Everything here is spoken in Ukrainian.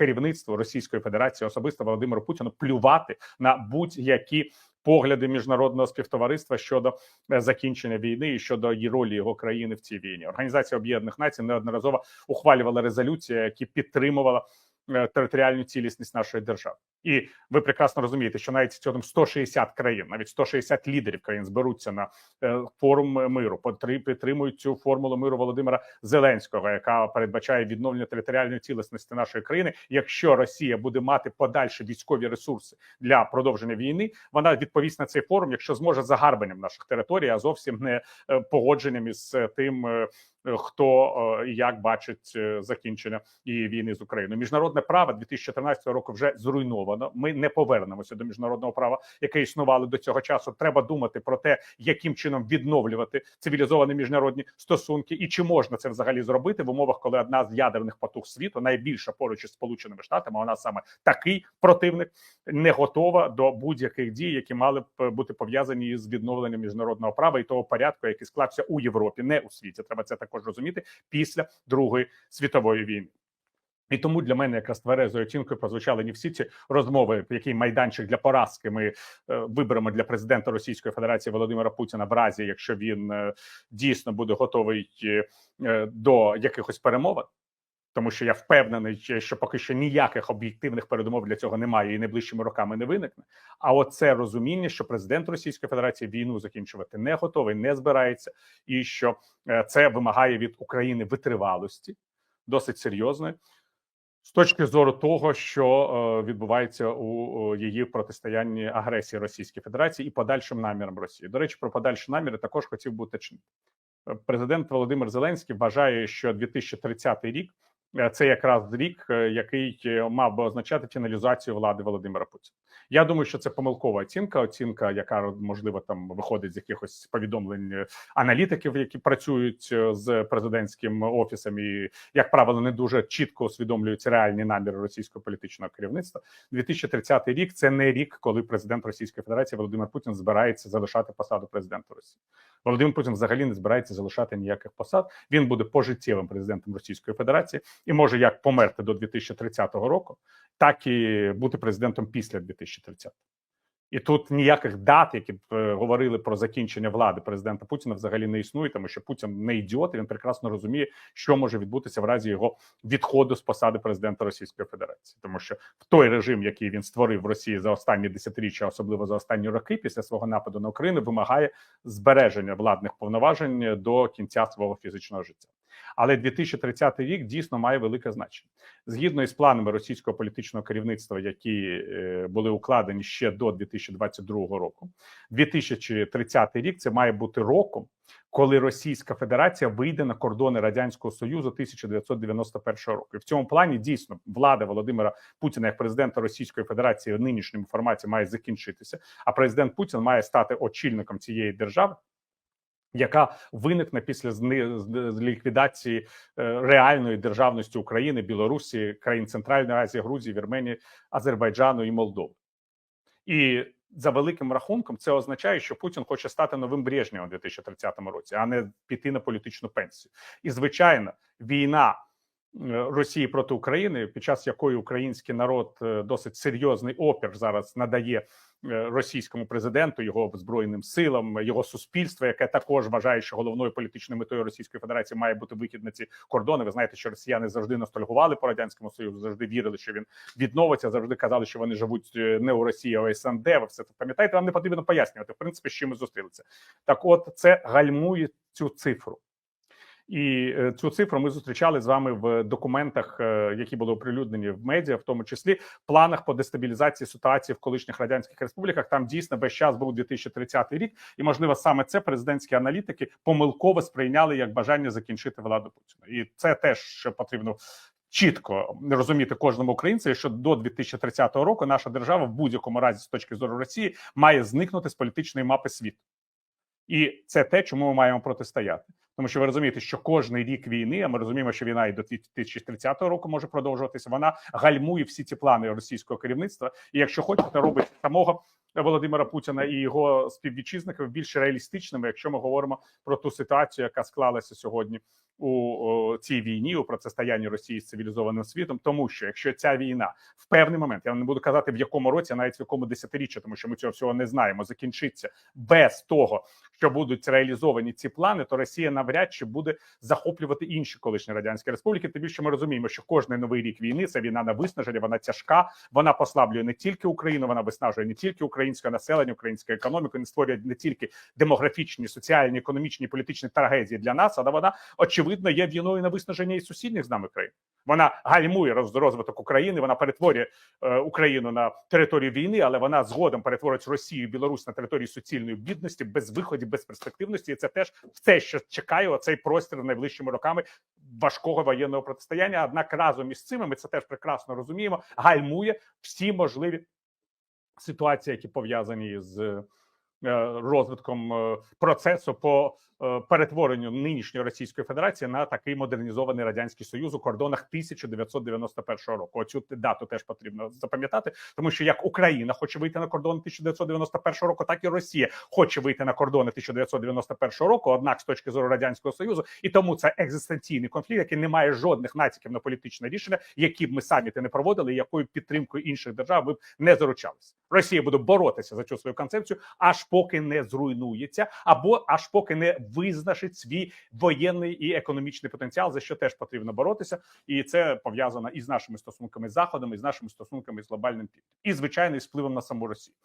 керівництву Російської Федерації, особисто Володимиру Путіну, плювати на будь-які погляди міжнародного співтовариства щодо е, закінчення війни і щодо її ролі його країни в цій війні. Організація Об'єднаних Націй неодноразово ухвалювала резолюції, які підтримувала е, територіальну цілісність нашої держави. І ви прекрасно розумієте, що навіть цьому 160 країн, навіть 160 лідерів країн зберуться на е, форум миру, підтримують цю формулу миру Володимира Зеленського, яка передбачає відновлення територіальної цілісності нашої країни. Якщо Росія буде мати подальші військові ресурси для продовження війни, вона відповість на цей форум, якщо зможе загарбанням наших територій, а зовсім не е, погодженням із е, тим. Хто і як бачить закінчення і війни з Україною? Міжнародне право 2014 року вже зруйновано. Ми не повернемося до міжнародного права, яке існувало до цього часу. Треба думати про те, яким чином відновлювати цивілізовані міжнародні стосунки, і чи можна це взагалі зробити в умовах, коли одна з ядерних потуг світу, найбільша поруч із сполученими штатами, вона саме такий противник, не готова до будь-яких дій, які мали б е, бути пов'язані з відновленням міжнародного права і того порядку, який склався у Європі, не у світі. Треба це також розуміти після Другої світової війни. І тому для мене якраз тверезою оцінкою прозвучали не всі ці розмови, який майданчик для поразки ми е, виберемо для президента Російської Федерації Володимира Путіна в разі, якщо він е, дійсно буде готовий е, до якихось перемовин. Тому що я впевнений, що поки що ніяких об'єктивних передумов для цього немає і найближчими роками не виникне. А оце розуміння, що президент Російської Федерації війну закінчувати не готовий, не збирається, і що це вимагає від України витривалості, досить серйозної, з точки зору того, що е, відбувається у її протистоянні агресії Російської Федерації і подальшим намірам Росії. До речі, про подальші наміри також хотів би уточнити. Е, Президент Володимир Зеленський вважає, що 2030 рік це якраз рік, е, який е, мав би означати фіналізацію влади Володимира Путіна. Я думаю, що це помилкова оцінка. Оцінка, яка можливо там виходить з якихось повідомлень е, аналітиків, які працюють е, з президентським офісом, і як правило, не дуже чітко усвідомлюються реальні наміри російського політичного керівництва. 2030 рік це не рік, коли президент Російської Федерації Володимир Путін збирається залишати посаду президента Росії. Володимир Путін взагалі не збирається залишати ніяких посад. Він буде пожиттєвим президентом Російської Федерації і може як померти до 2030 року, так і бути президентом після 2030. І тут ніяких дат, які б е, говорили про закінчення влади президента Путіна, взагалі не існує, тому що Путін не ідіот. і Він прекрасно розуміє, що може відбутися в разі його відходу з посади президента Російської Федерації, тому що в той режим, який він створив в Росії за останні десятиріччя, особливо за останні роки, після свого нападу на Україну, вимагає збереження владних повноважень до кінця свого фізичного життя. Але 2030 рік дійсно має велике значення згідно із планами російського політичного керівництва, які е, були укладені ще до 2022 року. 2030 рік це має бути роком, коли Російська Федерація вийде на кордони радянського союзу 1991 року. І в цьому плані дійсно влада Володимира Путіна як президента Російської Федерації в нинішньому форматі має закінчитися. А президент Путін має стати очільником цієї держави. Яка виникне після ліквідації е, реальної державності України, Білорусі, країн Центральної Азії, Грузії, Вірменії, Азербайджану і Молдови, і за великим рахунком це означає, що Путін хоче стати новим Брежнєвим у 2030 році, а не піти на політичну пенсію. І звичайно, війна е, Росії проти України, під час якої український народ е, досить серйозний опір зараз надає російському президенту, його збройним силам, його суспільство, яке також вважає, що головною політичною метою Російської Федерації має бути вихід на ці кордони. Ви знаєте, що росіяни завжди ностальгували по радянському союзу, завжди вірили, що він відновиться, завжди казали, що вони живуть е, не у Росії, а у СНД. Ви все це пам'ятаєте? Вам не потрібно пояснювати. В принципі, з чим ми зустрілися. Так, от це гальмує цю цифру. І е, цю цифру ми зустрічали з вами в документах, е, які були оприлюднені в медіа, в тому числі планах по дестабілізації ситуації в колишніх радянських республіках. Там дійсно весь час був 2030 рік, і можливо саме це президентські аналітики помилково сприйняли як бажання закінчити владу Путіна. І це теж що потрібно. Чітко розуміти кожному українцю, що до 2030 року наша держава в будь-якому разі, з точки зору Росії, має зникнути з політичної мапи світу, і це те, чому ми маємо протистояти. Тому що ви розумієте, що кожний рік війни, а ми розуміємо, що війна і до 2030 року може продовжуватися. Вона гальмує всі ці плани російського керівництва. І якщо хочете, робить самого Володимира Путіна і його співвітчизників більш реалістичними, якщо ми говоримо про ту ситуацію, яка склалася сьогодні у цій війні у протистоянні Росії з цивілізованим світом, тому що якщо ця війна в певний момент, я не буду казати в якому році, а навіть в якому десятиріччі, тому що ми цього всього не знаємо, закінчиться без того, що будуть реалізовані ці плани, то Росія навряд чи буде захоплювати інші колишні радянські республіки. Тим більше ми розуміємо, що кожний новий рік війни це війна на виснаження, вона тяжка, вона послаблює не тільки Україну, вона виснажує не тільки українське населення, українську економіку, не створює не тільки демографічні, соціальні, економічні, політичні трагедії для нас, але вона очевидно є війною на виснаження і сусідніх з нами країн. Вона гальмує розвиток України. Вона перетворює е, Україну на територію війни, але вона згодом перетворить Росію і Білорусь на територію суцільної бідності, без виходів, без перспективності. І це теж все, що чекає оцей простір найближчими роками важкого воєнного протистояння. Однак разом із цим ми це теж прекрасно розуміємо. Гальмує всі можливі ситуації, які пов'язані з е, розвитком е, процесу по перетворенню нинішньої Російської Федерації на такий модернізований радянський союз у кордонах 1991 року. Оцю дату теж потрібно запам'ятати, тому що як Україна хоче вийти на кордони 1991 року, так і Росія хоче вийти на кордони 1991 року. Однак, з точки зору радянського союзу, і тому це екзистенційний конфлікт, який не має жодних натяків на політичне рішення, які б ми саміти не проводили, якою підтримкою інших держав ми б не заручалися. Росія буде боротися за цю свою концепцію, аж поки не зруйнується, або аж поки не визначить свій воєнний і економічний потенціал, за що теж потрібно боротися, і це пов'язано і з нашими стосунками з заходом, і з нашими стосунками з глобальним півднем, і звичайно, і впливом на саму Росію.